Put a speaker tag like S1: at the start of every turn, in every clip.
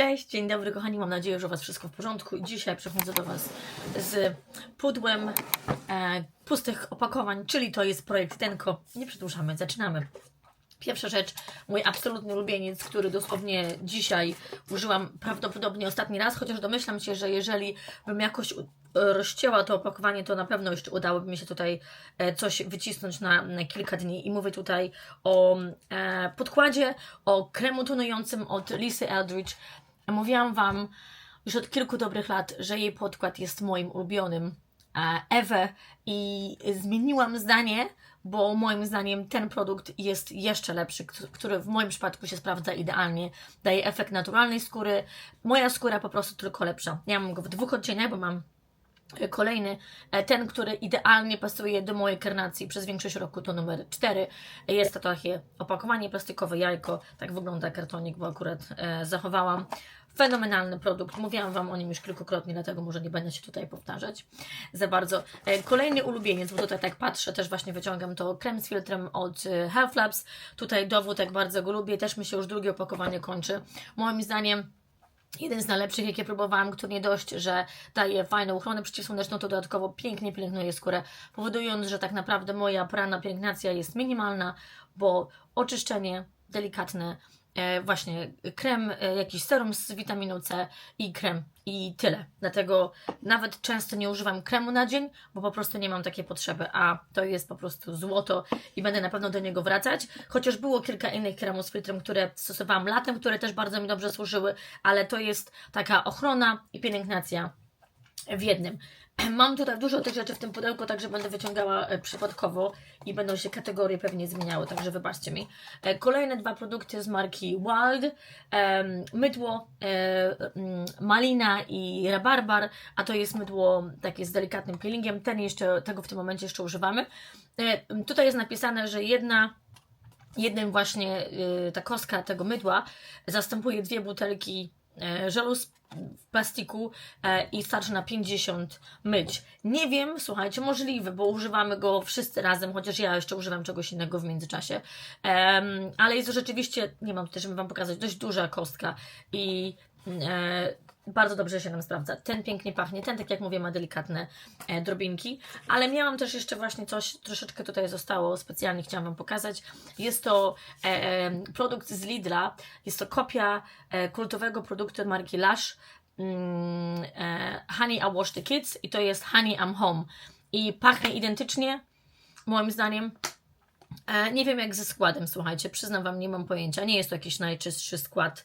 S1: Cześć, dzień dobry kochani, mam nadzieję, że u Was wszystko w porządku i dzisiaj przychodzę do Was z pudłem e, pustych opakowań, czyli to jest projekt Tenko. Nie przedłużamy, zaczynamy. Pierwsza rzecz, mój absolutny ulubieniec, który dosłownie dzisiaj użyłam prawdopodobnie ostatni raz, chociaż domyślam się, że jeżeli bym jakoś rozcięła to opakowanie, to na pewno jeszcze udałoby mi się tutaj e, coś wycisnąć na, na kilka dni. I mówię tutaj o e, podkładzie, o kremu tonującym od Lisy Eldridge. Mówiłam Wam już od kilku dobrych lat, że jej podkład jest moim ulubionym. e, Ewę i zmieniłam zdanie, bo moim zdaniem ten produkt jest jeszcze lepszy, który w moim przypadku się sprawdza idealnie. Daje efekt naturalnej skóry. Moja skóra po prostu tylko lepsza. Ja mam go w dwóch odcieniach, bo mam kolejny, e, ten, który idealnie pasuje do mojej karnacji przez większość roku, to numer 4. Jest to takie opakowanie plastikowe, jajko. Tak wygląda kartonik, bo akurat e, zachowałam. Fenomenalny produkt. Mówiłam Wam o nim już kilkukrotnie, dlatego może nie będę się tutaj powtarzać za bardzo. E, Kolejny ulubieniec, bo tutaj tak patrzę, też właśnie wyciągam to krem z filtrem od e, Health Labs. Tutaj dowód, jak bardzo go lubię. Też mi się już drugie opakowanie kończy. Moim zdaniem jeden z najlepszych, jakie próbowałam, który nie dość, że daje fajną ochronę przeciwsłoneczną, to dodatkowo pięknie pielęgnuje skórę, powodując, że tak naprawdę moja poranna pielęgnacja jest minimalna, bo oczyszczenie delikatne, właśnie krem, e, jakiś serum z witaminą C i krem i tyle. Dlatego nawet często nie używam kremu na dzień, bo po prostu nie mam takiej potrzeby, a to jest po prostu złoto i będę na pewno do niego wracać. Chociaż było kilka innych kremów z filtrem, które stosowałam latem, które też bardzo mi dobrze służyły, ale to jest taka ochrona i pielęgnacja w jednym. Mam tutaj dużo tych rzeczy w tym pudełku, także będę wyciągała e, przypadkowo i będą się kategorie pewnie zmieniały, także wybaczcie mi. E, Kolejne dwa produkty z marki Wild, mydło e, mm, malina i rabarbar, a to jest mydło takie z delikatnym peelingiem, ten jeszcze, tego w tym momencie jeszcze używamy. Tutaj jest napisane, że jedna jednym właśnie y, ta kostka tego mydła zastępuje dwie butelki żelu z w plastiku e, i starczy na 50 myć. Nie wiem, słuchajcie, możliwe, bo używamy go wszyscy razem, chociaż ja jeszcze używam czegoś innego w międzyczasie. Ale jest to rzeczywiście, nie mam tutaj, żeby Wam pokazać, dość duża kostka i e, bardzo dobrze się nam sprawdza. Ten pięknie pachnie, ten, tak jak mówię, ma delikatne e, drobinki, ale miałam też jeszcze właśnie coś, troszeczkę tutaj zostało, specjalnie chciałam Wam pokazać. Jest to e, e, produkt z Lidla, jest to kopia kultowego produktu marki Lush, mm, Honey I Wash the Kids i to jest Honey I'm Home i pachnie identycznie, moim zdaniem. E, nie wiem jak ze składem, słuchajcie, przyznam Wam, nie mam pojęcia. Nie jest to jakiś najczystszy skład,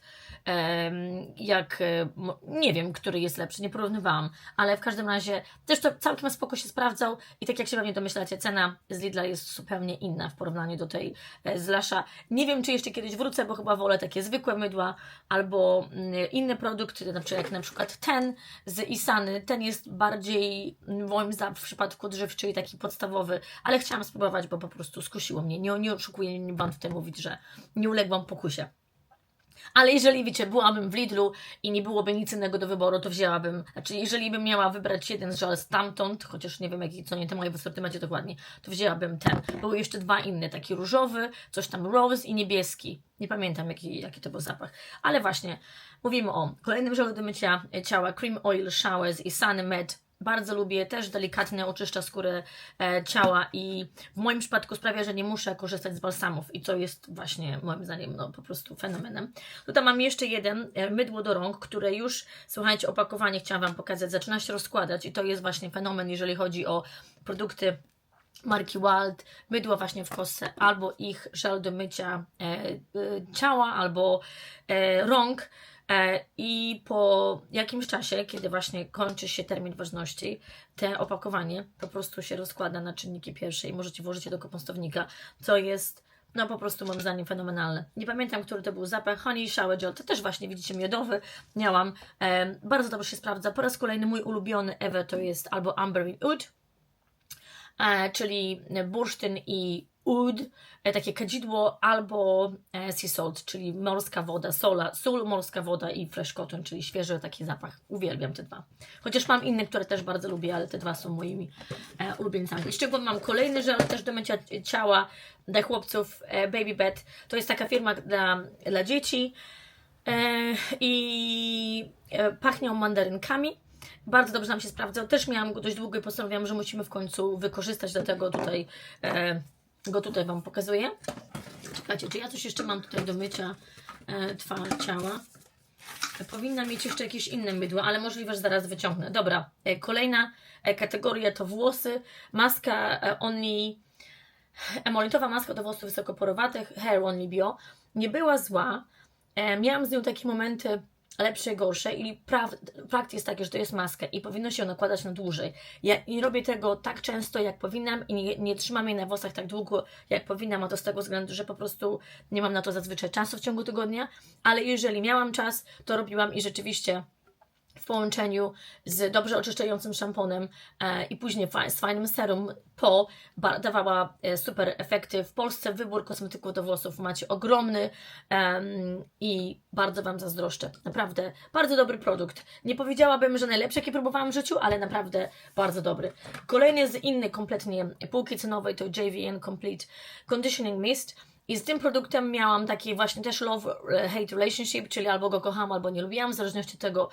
S1: jak e, nie wiem, który jest lepszy, nie porównywałam, ale w każdym razie też to całkiem spoko się sprawdzał i tak jak się pewnie domyślacie, cena z Lidla jest zupełnie inna w porównaniu do tej e, z Lasza. Nie wiem, czy jeszcze kiedyś wrócę, bo chyba wolę takie zwykłe mydła albo mm, inny produkt, znaczy jak na przykład ten z Isany. Ten jest bardziej, moim zdaniem, w przypadku odżywczy, taki podstawowy, ale chciałam spróbować, bo po prostu skusiło mnie. Nie, nie oszukuję, nie mam tutaj mówić, że nie uległam pokusie. Ale jeżeli, wiecie, byłabym w Lidlu i nie byłoby nic innego do wyboru, to wzięłabym, znaczy jeżeli bym miała wybrać jeden z żel stamtąd, chociaż nie wiem, jaki, co nie te moje w asortymencie dokładnie, to wzięłabym ten. Były jeszcze dwa inne, taki różowy, coś tam rose i niebieski. Nie pamiętam, jaki, jaki to był zapach. Ale właśnie, mówimy o kolejnym żelu do mycia ciała, Cream Oil Showers i Sun Med. Bardzo lubię, też delikatnie oczyszcza skórę e, ciała i w moim przypadku sprawia, że nie muszę korzystać z balsamów i to jest właśnie moim zdaniem no, po prostu fenomenem. Tutaj mam jeszcze jeden e, mydło do rąk, które już, słuchajcie, opakowanie chciałam Wam pokazać, zaczyna się rozkładać i to jest właśnie fenomen, jeżeli chodzi o produkty marki Wild, mydło właśnie w kostce, albo ich żel do mycia e, e, ciała, albo e, rąk. E, I po jakimś czasie, kiedy właśnie kończy się termin ważności, te opakowanie po prostu się rozkłada na czynniki pierwsze i możecie włożyć je do kompostownika, co jest no po prostu moim zdaniem fenomenalne. Nie pamiętam, który to był zapach. Honey Shower Gel, to też właśnie widzicie miodowy miałam. E, bardzo dobrze się sprawdza. Po raz kolejny mój ulubiony Ewe to jest albo Amber Oud, e, czyli bursztyn i oud, e, takie kadzidło, albo e, sea salt, czyli morska woda, sola, sól, morska woda i fresh cotton, czyli świeży taki zapach. Uwielbiam te dwa. Chociaż mam inne, które też bardzo lubię, ale te dwa są moimi e, ulubieńcami. Z czego mam kolejny żel też do mycia ciała dla chłopców Baby Bed. To jest taka firma dla, dla dzieci. i pachnie on mandarynkami. Bardzo dobrze nam się sprawdzał. Też miałam go dość długo i postanowiłam, że musimy w końcu wykorzystać, dlatego tutaj e, go tutaj Wam pokazuję. Czekajcie, czy ja coś jeszcze mam tutaj do mycia e, twa ciała? Powinna mieć jeszcze jakieś inne mydło, ale możliwe, że zaraz wyciągnę. Dobra, e, kolejna e, kategoria to włosy. Maska e, Only, emolitowa maska do włosów wysokoporowatych, Hair Only Bio. Nie była zła. E, Miałam z nią takie momenty lepsze gorsze i fakt jest taki, że to jest maska i powinno się ją nakładać na dłużej. Ja nie robię tego tak często, jak powinnam i nie, nie trzymam jej na włosach tak długo, jak powinnam, a to z tego względu, że po prostu nie mam na to zazwyczaj czasu w ciągu tygodnia, ale jeżeli miałam czas, to robiłam i rzeczywiście w połączeniu z dobrze oczyszczającym szamponem e, i później z fajnym serum po dawała e, super efekty. W Polsce wybór kosmetyków do włosów macie ogromny i bardzo Wam zazdroszczę. Naprawdę bardzo dobry produkt. Nie powiedziałabym, że najlepszy, jaki próbowałam w życiu, ale naprawdę bardzo dobry. Kolejny z innej kompletnie półki cenowej to JVN Complete Conditioning Mist. I z tym produktem miałam taki właśnie też love-hate relationship, czyli albo go kocham, albo nie lubiłam, w zależności od tego,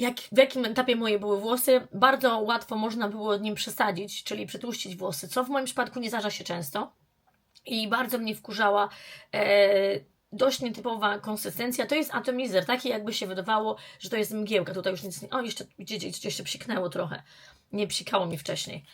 S1: jak, w jakim etapie moje były włosy, bardzo łatwo można było nim przesadzić, czyli przetłuścić włosy, co w moim przypadku nie zdarza się często. I bardzo mnie wkurzała e, dość nietypowa konsystencja. To jest atomizer, taki jakby się wydawało, że to jest mgiełka. Tutaj już nic nie... O, jeszcze, widzicie, jeszcze psiknęło trochę. Nie psikało mi wcześniej.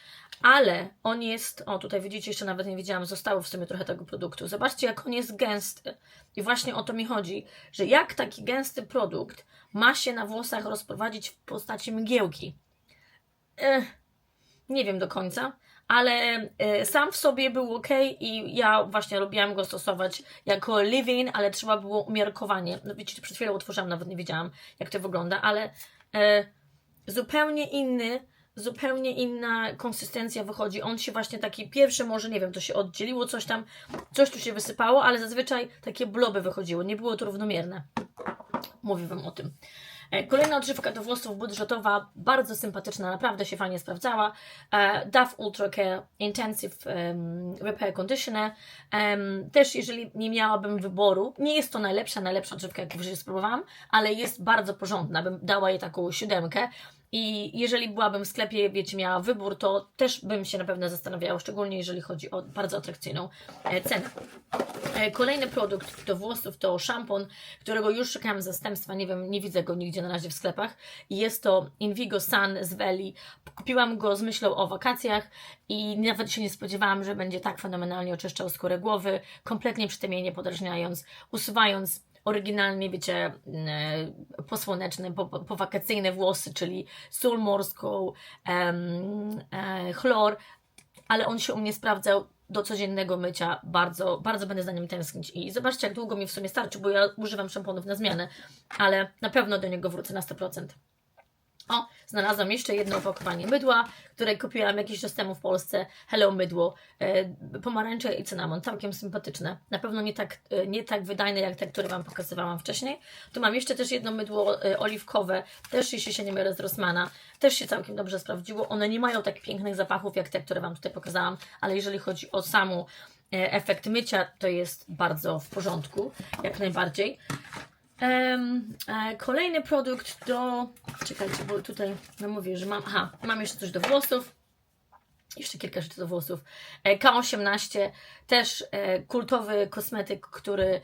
S1: Ale on jest, o tutaj widzicie, jeszcze nawet nie wiedziałam, zostało w sumie trochę tego produktu. Zobaczcie, jak on jest gęsty. I właśnie o to mi chodzi, że jak taki gęsty produkt ma się na włosach rozprowadzić w postaci mgiełki. Ech, nie wiem do końca, ale e, sam w sobie był ok i ja właśnie lubiłam go stosować jako living, ale trzeba było umiarkowanie. No wiecie, przed chwilą otworzyłam, nawet nie wiedziałam, jak to wygląda, ale e, zupełnie inny, zupełnie inna konsystencja wychodzi. On się właśnie taki pierwszy, może nie wiem, to się oddzieliło coś tam, coś tu się wysypało, ale zazwyczaj takie bloby wychodziły, nie było to równomierne. Mówię Wam o tym. E, Kolejna odżywka do włosów budżetowa, bardzo sympatyczna, naprawdę się fajnie sprawdzała. E, Dove Ultra Care Intensive Repair Conditioner. Też jeżeli nie miałabym wyboru, nie jest to najlepsza, najlepsza odżywka, jaką w życiu spróbowałam, ale jest bardzo porządna, bym dała jej taką siódemkę. I jeżeli byłabym w sklepie, wiecie, miała wybór, to też bym się na pewno zastanawiała, szczególnie jeżeli chodzi o bardzo atrakcyjną e, cenę. E, Kolejny produkt do włosów to szampon, którego już szukałam zastępstwa, nie wiem, nie widzę go nigdzie na razie w sklepach. Jest to Invigo Sun z Veli. Kupiłam go z myślą o wakacjach i nawet się nie spodziewałam, że będzie tak fenomenalnie oczyszczał skórę głowy, kompletnie przy tym jej nie podrażniając, usuwając oryginalnie, wiecie, e, posłoneczne, po- po- powakacyjne włosy, czyli sól morską, e, chlor, ale on się u mnie sprawdzał do codziennego mycia bardzo, bardzo będę za nim tęsknić i zobaczcie jak długo mi w sumie starczy, bo ja używam szamponów na zmianę, ale na pewno do niego wrócę na 100%. O, znalazłam jeszcze jedno opakowanie mydła, które kupiłam jakiś czas temu w Polsce. Hello Mydło, e, pomarańcze i cynamon, całkiem sympatyczne. Na pewno nie tak, e, nie tak wydajne jak te, które Wam pokazywałam wcześniej. Tu mam jeszcze też jedno mydło e, oliwkowe, też jeśli się nie mylę z Rossmana. Też się całkiem dobrze sprawdziło. One nie mają tak pięknych zapachów jak te, które Wam tutaj pokazałam, ale jeżeli chodzi o samą e, efekt mycia, to jest bardzo w porządku, jak najbardziej. E, kolejny produkt do. Czekajcie, bo tutaj no mówię, że mam. Aha, mam jeszcze coś do włosów. Jeszcze kilka rzeczy do włosów. E, K18 też e, kultowy kosmetyk, który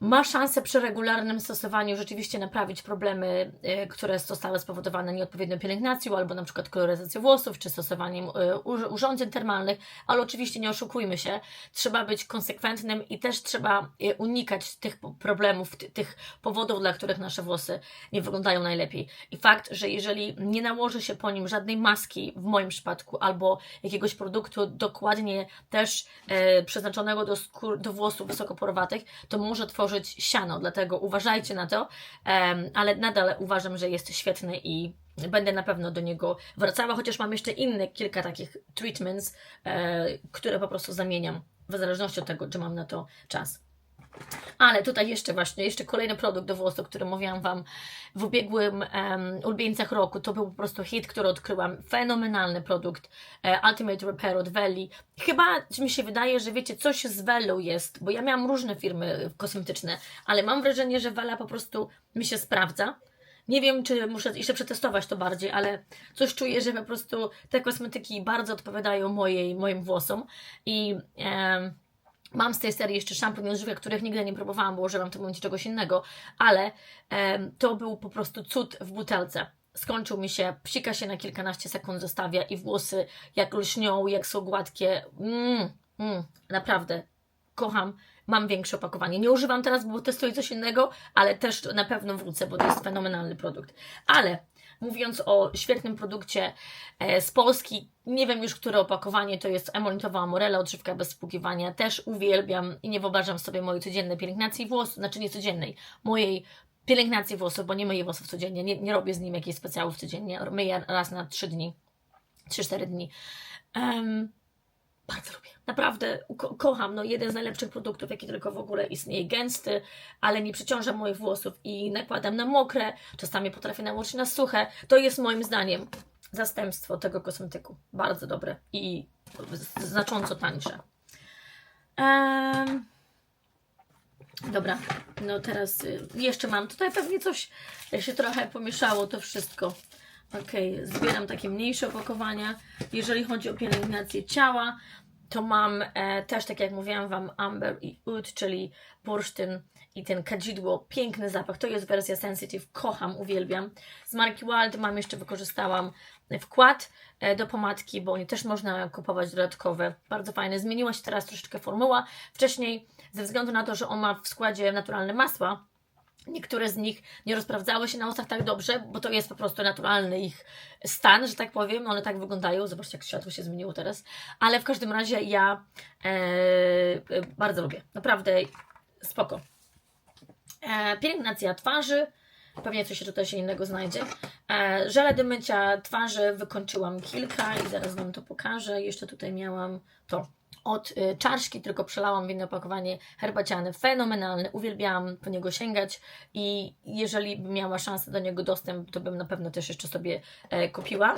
S1: ma szansę przy regularnym stosowaniu rzeczywiście naprawić problemy, e, które zostały spowodowane nieodpowiednią pielęgnacją albo na przykład koloryzacją włosów czy stosowaniem ur- urządzeń termalnych, ale oczywiście nie oszukujmy się, trzeba być konsekwentnym i też trzeba e, unikać tych problemów, ty- tych powodów, dla których nasze włosy nie wyglądają najlepiej. I fakt, że jeżeli nie nałoży się po nim żadnej maski, w moim przypadku, albo jakiegoś produktu dokładnie też przeznaczonego do, skór, do włosów wysokoporowatych, to może tworzyć siano, dlatego uważajcie na to, ale nadal uważam, że jest świetny i będę na pewno do niego wracała, chociaż mam jeszcze inne kilka takich treatments, e, które po prostu zamieniam w zależności od tego, czy mam na to czas. Ale tutaj jeszcze właśnie, jeszcze kolejny produkt do włosów, o którym mówiłam Wam w ubiegłym um, ulubieńcach roku. To był po prostu hit, który odkryłam. Fenomenalny produkt e, Ultimate Repair od Welli. Chyba mi się wydaje, że wiecie, coś z Wellą jest, bo ja miałam różne firmy kosmetyczne, ale mam wrażenie, że Wella po prostu mi się sprawdza. Nie wiem, czy muszę jeszcze przetestować to bardziej, ale coś czuję, że po prostu te kosmetyki bardzo odpowiadają mojej, moim włosom i em, mam z tej serii jeszcze szampon i odżywek, których nigdy nie próbowałam, bo używam w tym momencie czegoś innego, ale to był po prostu cud w butelce. Skończył mi się, psika się na kilkanaście sekund zostawia i włosy jak lśnią, jak są gładkie. Mm, mm, naprawdę, kocham. Mam większe opakowanie. Nie używam teraz, bo testuję coś innego, ale też na pewno wrócę, bo to jest fenomenalny produkt. Ale mówiąc o świetnym produkcie e, z Polski, nie wiem już, które opakowanie to jest emolitowa Amorella, odżywka bez spłukiwania. Też uwielbiam i nie wyobrażam sobie mojej codziennej pielęgnacji włosów, znaczy nie codziennej, mojej pielęgnacji włosów, bo nie myję włosów codziennie, nie, nie robię z nim jakichś specjałów codziennie, myję raz na 3 dni, 3-4 dni. Em, bardzo lubię. Naprawdę ko kocham. No, jeden z najlepszych produktów, jaki tylko w ogóle istnieje. Gęsty, ale nie przeciąża moich włosów i nakładam na mokre. Czasami potrafię nałożyć na suche. To jest moim zdaniem zastępstwo tego kosmetyku. Bardzo dobre i znacząco tańsze. Em, Dobra, no teraz y, jeszcze mam tutaj pewnie coś się trochę pomieszało to wszystko. Okej, zbieram takie mniejsze opakowania. Jeżeli chodzi o pielęgnację ciała, to mam e, też, tak jak mówiłam Wam, Amber i Oud, czyli bursztyn i ten kadzidło. Piękny zapach. To jest wersja Sensitive. Kocham, uwielbiam. Z marki Wild mam jeszcze, wykorzystałam wkład e, do pomadki, bo oni też można kupować dodatkowe. Bardzo fajne. Zmieniła się teraz troszeczkę formuła. Wcześniej, ze względu na to, że on ma w składzie naturalne masła, Niektóre z nich nie rozprawdzały się na ustach tak dobrze, bo to jest po prostu naturalny ich stan, że tak powiem. One tak wyglądają. Zobaczcie, jak światło się zmieniło teraz. Ale w każdym razie ja e, e, bardzo lubię. Naprawdę spoko. E, pielęgnacja twarzy. Pewnie coś tutaj się innego znajdzie. E, żele do mycia twarzy wykończyłam kilka i zaraz Wam to pokażę. Jeszcze tutaj miałam to od y, czaszki, tylko przelałam w inne opakowanie herbaciane. Fenomenalny, uwielbiałam po niego sięgać i jeżeli bym miała szansę do niego dostęp, to bym na pewno też jeszcze sobie e, kupiła.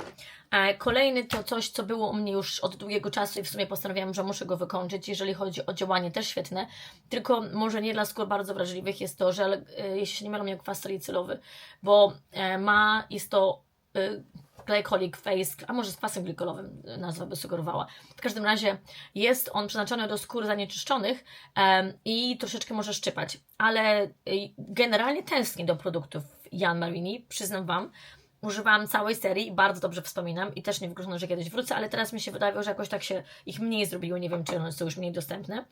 S1: E, kolejny to coś, co było u mnie już od długiego czasu i w sumie postanowiłam, że muszę go wykończyć, jeżeli chodzi o działanie, też świetne, tylko może nie dla skór bardzo wrażliwych jest to, że e, jeśli się nie mylą, miał kwas salicylowy, bo ma, jest to y, glycolic face, a może z kwasem glikolowym y, nazwa by sugerowała. W każdym razie jest on przeznaczony do skór zanieczyszczonych em, i troszeczkę może szczypać, ale generalnie tęsknię do produktów Jan Marini, przyznam Wam. Używałam całej serii i bardzo dobrze wspominam i też nie wykluczone, że kiedyś wrócę, ale teraz mi się wydaje, że jakoś tak się ich mniej zrobiło, nie wiem czy one są już mniej dostępne.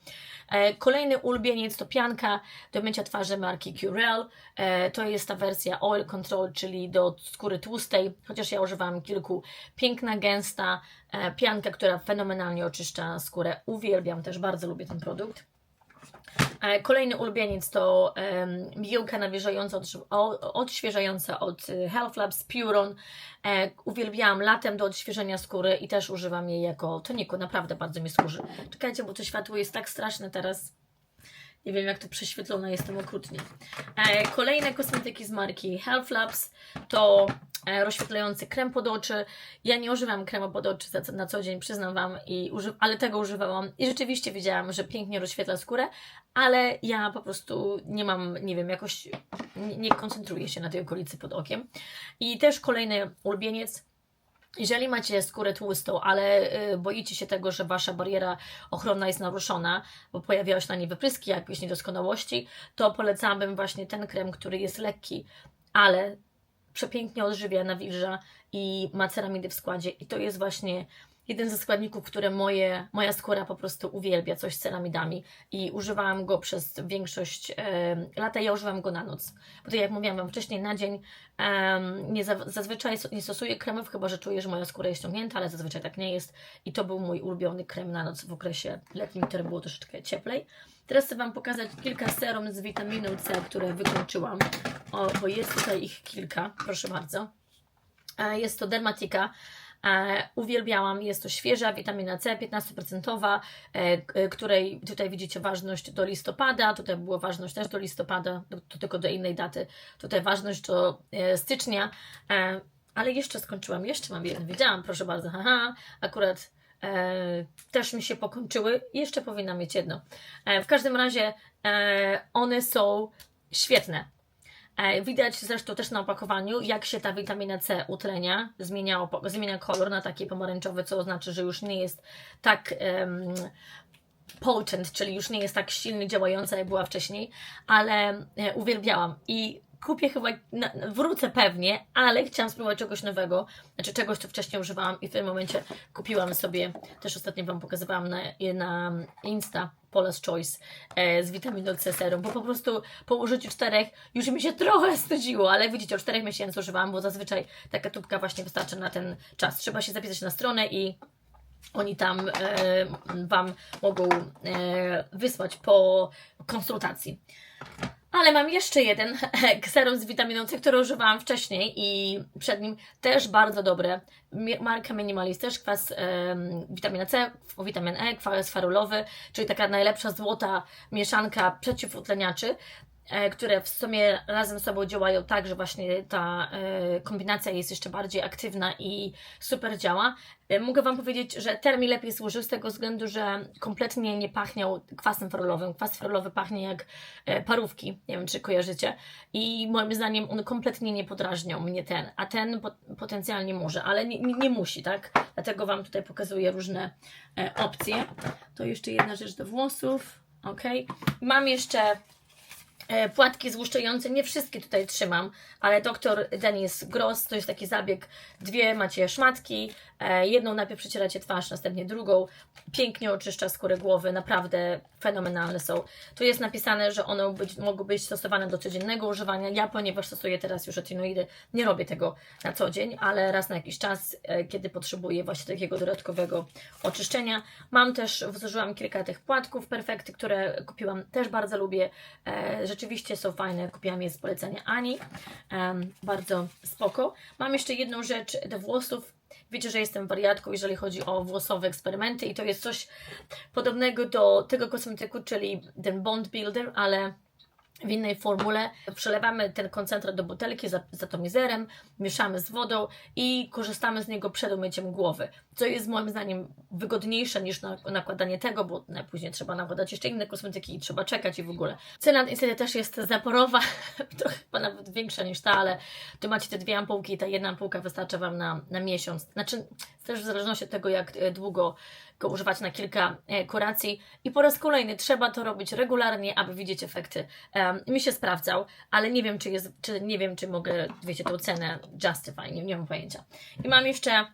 S1: E, kolejny ulubieniec to pianka do mycia twarzy marki Curel. E, to jest ta wersja Oil Control, czyli do skóry tłustej, chociaż ja używam kilku. Piękna, gęsta e, pianka, która fenomenalnie oczyszcza skórę. Uwielbiam też, bardzo lubię ten produkt. E, Kolejny ulubieniec to um, mgiełka nawilżająca, odż- o- odświeżająca od y, Health Labs Puron. E, uwielbiałam latem do odświeżenia skóry i też używam jej jako toniku. Naprawdę bardzo mi służy. Czekajcie, bo to światło jest tak straszne teraz. Nie wiem, jak to prześwietlone jestem okrutnie. E, kolejne kosmetyki z marki Health Labs to rozświetlający krem pod oczy. Ja nie używam kremu pod oczy na co dzień, przyznam Wam, i uży, ale tego używałam i rzeczywiście wiedziałam, że pięknie rozświetla skórę, ale ja po prostu nie mam, nie wiem, jakoś nie, nie koncentruję się na tej okolicy pod okiem. I też kolejny ulubieniec jeżeli macie skórę tłustą, ale y, boicie się tego, że wasza bariera ochronna jest naruszona, bo pojawiają się na niej wypryski, jakieś niedoskonałości, to polecałabym właśnie ten krem, który jest lekki, ale przepięknie odżywia, nawilża i ma ceramidy w składzie. I to jest właśnie jeden ze składników, które moje, moja skóra po prostu uwielbia, coś z ceramidami. I używałam go przez większość e, lata. Ja używam go na noc. Bo tak jak mówiłam Wam wcześniej, na dzień nie, za- zazwyczaj nie stosuję kremów, chyba że czuję, że moja skóra jest ściągnięta, ale zazwyczaj tak nie jest. I to był mój ulubiony krem na noc w okresie letnim, który było troszeczkę cieplej. Teraz chcę Wam pokazać kilka serum z witaminą C, które wykończyłam. O, bo jest tutaj ich kilka, proszę bardzo. E, Jest to Dermatica uwielbiałam, jest to świeża witamina C, 15%, e, k- której tutaj widzicie ważność do listopada, tutaj była ważność też do listopada, to tylko do innej daty, tutaj ważność do e, stycznia, e, ale jeszcze skończyłam, jeszcze mam jeden, wiedziałam, proszę bardzo, haha, akurat e, też mi się pokończyły, jeszcze powinna mieć jedno. E, w każdym razie e, one są świetne. E, Widać zresztą też na opakowaniu, jak się ta witamina C utlenia, zmienia, zmienia kolor na taki pomarańczowy, co oznacza, że już nie jest tak em, potent, czyli już nie jest tak silnie działająca, jak była wcześniej, ale e, uwielbiałam. I kupię chyba, na, wrócę pewnie, ale chciałam spróbować czegoś nowego, znaczy czegoś, co wcześniej używałam i w tym momencie kupiłam sobie, też ostatnio Wam pokazywałam na, na Insta, Paula's Choice e, z witaminą C serum, bo po prostu po użyciu czterech już mi się trochę studziło, ale widzicie, od czterech miesięcy używałam, bo zazwyczaj taka tubka właśnie wystarczy na ten czas. Trzeba się zapisać na stronę i oni tam e, Wam mogą e, wysłać po konsultacji. Ale mam jeszcze jeden serum z witaminą C, który używałam wcześniej i przed nim też bardzo dobre. Mi- Marka Minimalist, też kwas em, witamina C, witamin E, kwas farulowy, czyli taka najlepsza złota mieszanka przeciwutleniaczy, które w sumie razem z sobą działają tak, że właśnie ta e, kombinacja jest jeszcze bardziej aktywna i super działa. E, Mogę Wam powiedzieć, że ten mi lepiej służył z tego względu, że kompletnie nie pachniał kwasem farolowym. Kwas farolowy pachnie jak e, parówki, nie wiem czy kojarzycie. I moim zdaniem on kompletnie nie podrażniał mnie ten, a ten pot- potencjalnie może, ale nie, nie, musi, tak? Dlatego Wam tutaj pokazuję różne e, opcje. To jeszcze jedna rzecz do włosów, ok? Mam jeszcze e, płatki złuszczające. Nie wszystkie tutaj trzymam, ale doktor Denis Gross to jest taki zabieg. Dwie macie szmatki, e, jedną najpierw przecieracie twarz, następnie drugą. Pięknie oczyszcza skórę głowy, naprawdę fenomenalne są. Tu jest napisane, że one być, mogą być stosowane do codziennego używania. Ja, ponieważ stosuję teraz już retinoidy, nie robię tego na co dzień, ale raz na jakiś czas, e, kiedy potrzebuję właśnie takiego dodatkowego oczyszczenia. Mam też, zużyłam kilka tych płatków perfekty, które kupiłam, też bardzo lubię. Rzeczywiście są fajne, kupiłam je z polecenia Ani. Em, bardzo spoko. Mam jeszcze jedną rzecz do włosów. Wiecie, że jestem wariatką, jeżeli chodzi o włosowe eksperymenty i to jest coś podobnego do tego kosmetyku, czyli ten Bond Builder, ale w innej formule. Przelewamy ten koncentrat do butelki z atomizerem, mieszamy z wodą i korzystamy z niego przed umyciem głowy. Co jest moim zdaniem wygodniejsze niż na, nakładanie tego, bo później trzeba nakładać jeszcze inne kosmetyki i trzeba czekać i w ogóle. Cena niestety też jest zaporowa, to chyba nawet większa niż ta, ale tu macie te dwie ampułki i ta jedna ampułka wystarcza Wam na, na miesiąc. Znaczy też w zależności od tego, jak e, długo go używać na kilka e, kuracji. I po raz kolejny trzeba to robić regularnie, aby widzieć efekty. Um, mi się sprawdzał, ale nie wiem, czy jest, czy nie wiem, czy mogę, wiecie, tą cenę justify, nie, nie mam pojęcia. I mam jeszcze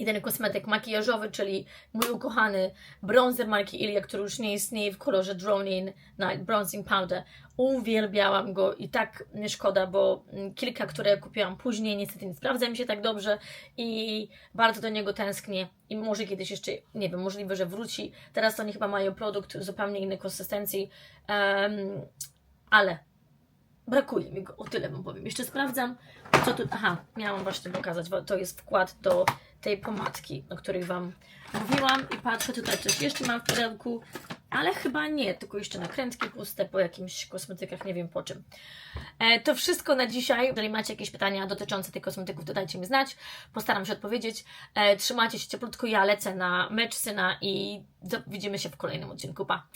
S1: jeden kosmetyk makijażowy, czyli mój ukochany bronzer marki Ilia, który już nie istnieje w kolorze Drone In Night Bronzing Powder. Uwielbiałam go i tak nie szkoda, bo mm, kilka, które kupiłam później, niestety nie sprawdza mi się tak dobrze i bardzo do niego tęsknię i może kiedyś jeszcze, nie wiem, możliwe, że wróci. Teraz oni chyba mają produkt zupełnie innej konsystencji, em, ale brakuje mi go, o tyle wam powiem. Jeszcze sprawdzam, co tu, aha, miałam właśnie pokazać, to jest wkład do tej pomadki, o której Wam mówiłam i patrzę, tutaj coś jeszcze mam w pudełku, ale chyba nie, tylko jeszcze nakrętki puste po jakimś kosmetykach, nie wiem po czym. E, to wszystko na dzisiaj. Jeżeli macie jakieś pytania dotyczące tych kosmetyków, to dajcie mi znać. Postaram się odpowiedzieć. E, trzymajcie się cieplutko, ja lecę na mecz syna i do, widzimy się w kolejnym odcinku. Pa!